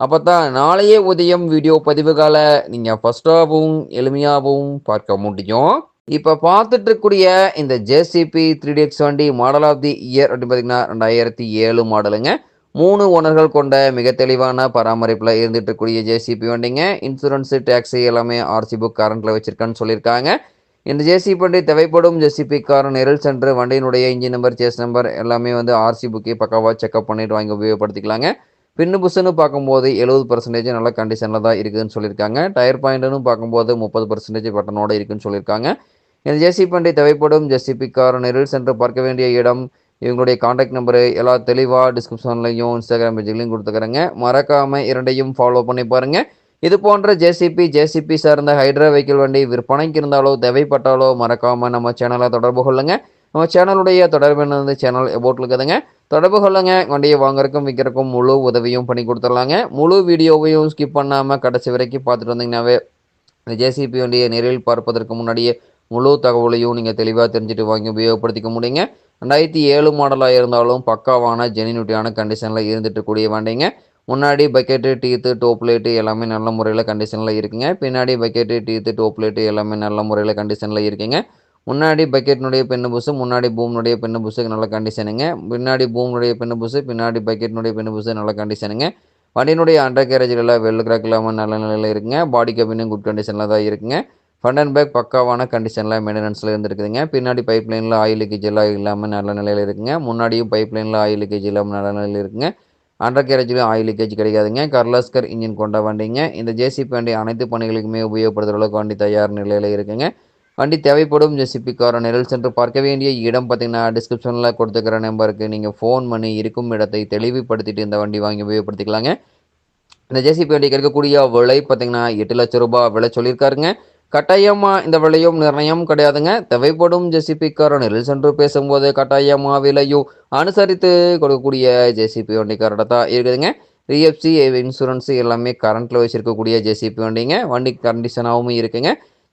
அப்போ தான் நாளையே உதயம் வீடியோ பதிவுகளை நீங்கள் ஃபஸ்ட்டாகவும் எளிமையாகவும் பார்க்க முடியும். இப்போ பார்த்துட்டு இருக்கக்கூடிய இந்த ஜேசிபி த்ரீ டிஎக்ஸ் வண்டி மாடல் ஆஃப் தி இயர் அப்படின்னு பார்த்தீங்கன்னா ரெண்டாயிரத்தி ஏழு மாடலுங்க. மூணு ஓனர்கள் கொண்ட மிக தெளிவான பராமரிப்பில் இருந்துட்டு இருக்கக்கூடிய ஜேசிபி வண்டிங்க. இன்சூரன்ஸு டேக்ஸி எல்லாமே ஆர்சி புக் கரண்ட்டில் வச்சுருக்கான்னு சொல்லியிருக்காங்க. இந்த ஜேசிபி வண்டி தேவைப்படும் ஜேசிபி காரன் நெரல் சென்று வண்டியினுடைய இன்ஜின் நம்பர் சேஸ் நம்பர் எல்லாமே வந்து ஆர்சி புக்கே பக்காவாக செக்அப் பண்ணிட்டு வாங்கி உபயோகப்படுத்திக்கலாங்க. பின்னு புஸ்ஸுன்னு பார்க்கும்போது எழுபது பர்சன்டேஜ் நல்ல கண்டிஷனில் தான் இருக்குதுன்னு சொல்லியிருக்காங்க. டயர் பாயிண்ட்னு பார்க்கும்போது முப்பது பர்சன்டேஜ் பட்டனோட இருக்குன்னு சொல்லியிருக்காங்க. இந்த ஜேசிபி பண்டி தேவைப்படும். ஜேசிபி கார் நேரில் சென்று பார்க்க வேண்டிய இடம். இவங்களுடைய காண்டாக்ட் நம்பரு எல்லா தெளிவாக டிஸ்கிரிப்ஷன்லையும் இன்ஸ்டாகிராம் பேஜ்லையும் கொடுத்துக்கிறேங்க. மறக்காமல் இரண்டையும் ஃபாலோ பண்ணி பாருங்கள் இது போன்ற ஜேசிபி ஜேசிபி சார்ந்த ஹைட்ரா வெஹிக்கிள் வண்டி விற்பனைக்கு இருந்தாலோ தேவைப்பட்டாலோ மறக்காமல் நம்ம சேனலை தொடர்பு கொள்ளுங்க. நம்ம சேனலுடைய தொடர்பு வந்து சேனல் எபோட்டில் இருக்குதுங்க. தொடர்பு கொள்ளுங்க. வண்டியை வாங்குறக்கும் விற்கிறக்கும் முழு உதவியும் பண்ணி கொடுத்துடலாங்க. முழு வீடியோவையும் ஸ்கிப் பண்ணாமல் கடைசி வரைக்கும் பார்த்துட்டு வந்தீங்கன்னாவே இந்த ஜேசிபி வண்டியை நேரில் பார்ப்பதற்கு முன்னாடியே முழு தகவலையும் நீங்கள் தெளிவாக தெரிஞ்சுட்டு வாங்கி உபயோகப்படுத்திக்க முடியுங்க. ரெண்டாயிரத்தி ஏழு மாடலாக இருந்தாலும் பக்காவான ஜெனினுட்டியான கண்டிஷனில் இருந்துட்டு கூடிய வண்டிங்க. முன்னாடி பக்கெட்டு டீத்து டோப் லைட்டு எல்லாமே நல்ல முறையில் கண்டிஷனில் இருக்குங்க. பின்னாடி பக்கெட்டு டீத்து டோப் லைட்டு எல்லாமே நல்ல முறையில் கண்டிஷனில் இருக்குங்க. முன்னாடி பக்கெட்னுடைய பெண்ணு புசு முன்னாடி பூம்னுடைய பெண்ணு புஸுக்கு நல்ல கண்டிஷனுங்க பின்னாடி பூம்னுடைய பெண்ணு புசு பின்னாடி பக்கெட்னுடைய பெண்ணு புசு நல்ல கண்டிஷனுங்க வண்டியினுடைய அண்டர் கேரேஜில் வெள்ளு கிராக் இல்லாமல் நல்ல நிலையில் இருக்குங்க. பாடி கபினும் குட் கண்டிஷனில் தான் இருக்குங்க. ஃப்ரண்ட் அண்ட் பேக் பக்காவான கண்டிஷனில் மெயின்டெனன்ஸில் இருந்துருக்குதுங்க. பின்னாடி பைப் லைனில் ஆயில் லீக்கேஜ் எல்லாம் இல்லாமல் நல்ல நிலையில் இருக்குங்க. முன்னாடியும் பைப் லைனில் ஆயில் லீக்கேஜ் இல்லாமல் நல்ல நிலையில் இருக்குங்க. அண்டர் கேரேஜ்லையும் ஆயில் லீக்கேஜ் கிடைக்காதுங்க. கர்லாஸ்கர் இன்ஜின் கொண்ட வண்டிங்க. இந்த ஜேசிபி வண்டி அனைத்து பணிகளுக்குமே உபயோகப்படுத்துகிற அளவுக்கு வண்டி தயார் நிலையில் இருக்குங்க. வண்டி தேவைப்படும் ஜேசிபி காரை நிரல் சென்று பார்க்க வேண்டிய இடம் பார்த்தீங்கன்னா டிஸ்கிரிப்ஷனில் கொடுத்துக்கிற நம்பருக்கு நீங்கள் ஃபோன் பண்ணி இருக்கும் இடத்தை தெளிவுபடுத்திட்டு இந்த வண்டி வாங்கி உபயோகப்படுத்திக்கலாங்க. இந்த ஜேசிபி வண்டிக்கு இருக்கக்கூடிய விலை பார்த்தீங்கன்னா எட்டு லட்சம் ரூபாய் விலை சொல்லியிருக்காருங்க. கட்டாயமாக இந்த விலையும் நிர்ணயம் கிடையாதுங்க. தேவைப்படும் ஜேசிபி நெல் சென்று பேசும்போது கட்டாயமாக விலையும் அனுசரித்து கொடுக்கக்கூடிய ஜேசிபி வண்டிக்காரோட தான் இருக்குதுங்க. ரிஎஃப்சி இன்சூரன்ஸ் எல்லாமே கரண்ட்டில் வச்சுருக்கக்கூடிய ஜேசிபி வண்டிங்க. வண்டி கண்டிஷனாகவும் இருக்குங்க.